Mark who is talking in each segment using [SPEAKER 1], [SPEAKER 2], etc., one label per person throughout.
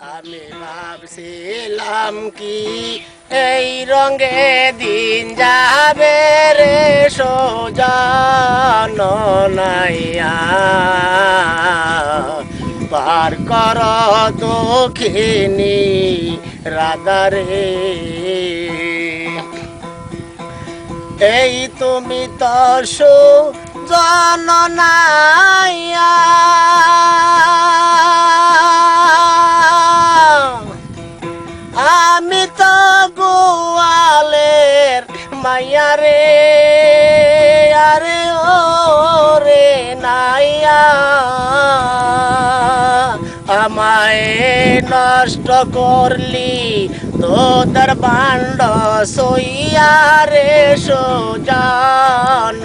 [SPEAKER 1] আমি ভাবছিলাম কি এই রঙে দিন যাবে রে সোজান পার কর দক্ষিণী রাধারে। এই তুমি তো জননাইয়া মাইয়া রে, আরে ও রে নাইয়া। আমায় নষ্ট করলি তোদের বান্ড সইয়া রে সোজান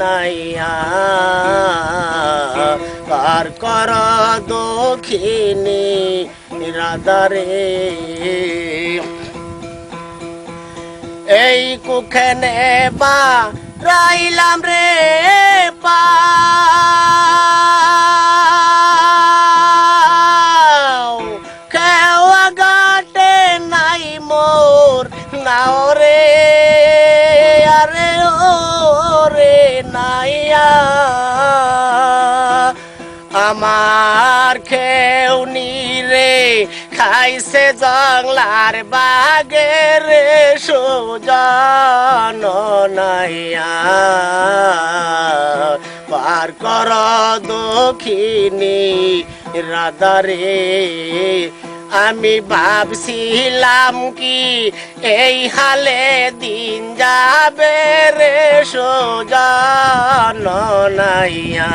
[SPEAKER 1] নাইয়া পার কর দক্ষিণী রাধারে এই কুখেনে বা রাইলাম রে পা। নাই মোর, নাও রে, আরে ও রে, নাইয়া। আমার খেউনি রে খাইছে জংলার বাগে রে নাইয়া পার কর দক্ষিণী রাধারে, আমি ভাবছিলাম কি এই হালে দিন যাবে রে সোজান নাইয়া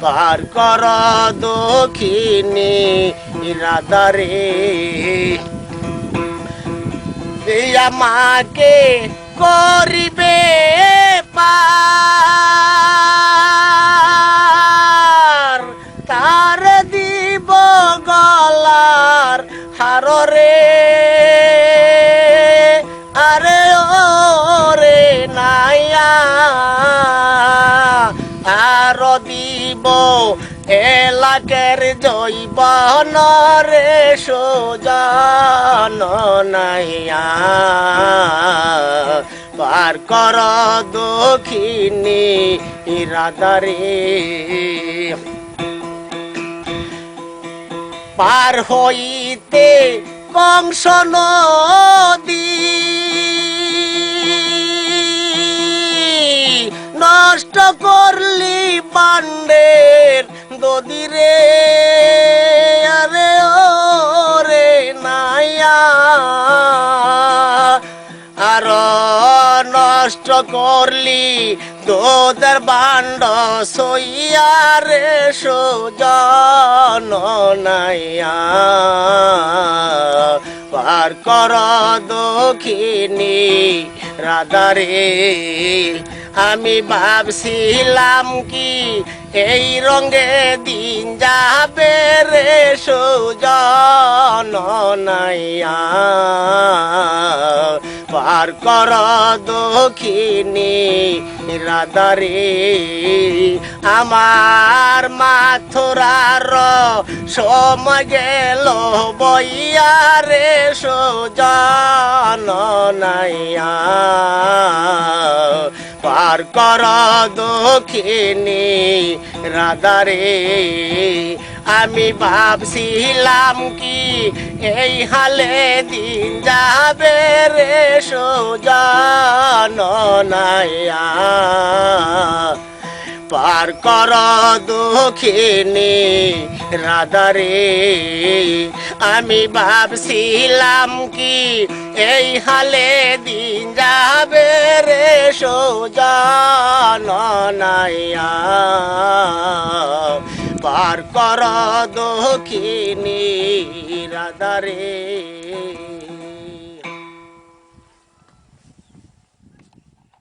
[SPEAKER 1] পার কর দক্ষিণী রাধারে। আমাকে করিবে পার এলাকের জৈবন রে সোজান নাইয়া পার কর দক্ষিণী রাধারে পার হইতে কংস নদী। নষ্ট করলি পাণ্ডের দদিরে আরে ও রে নাইয়া আর নষ্ট করলি তোদের বান্ড সইয়া রে সোজন নাইয়া পার কর দক্ষিণী রাধারে। আমি ভাবছিলাম কি এই রঙে দিন যাবে রে সোজন নাইয়া। পার কর দক্ষিণী রাধারে, আমার মাথুরার সময় গেল বইয়া রে সোজন নাইয়া। পার কর দক্ষিণী রাধারে আমি ভাবছিলাম কি এই হালে দিন যাবে রে নাইয়া পার কর দক্ষিণী রাধারে আমি ভাবছিলাম কি এই হালে দিন রে সোজান নাইয়া। পার কর দক্ষিণী রাধারে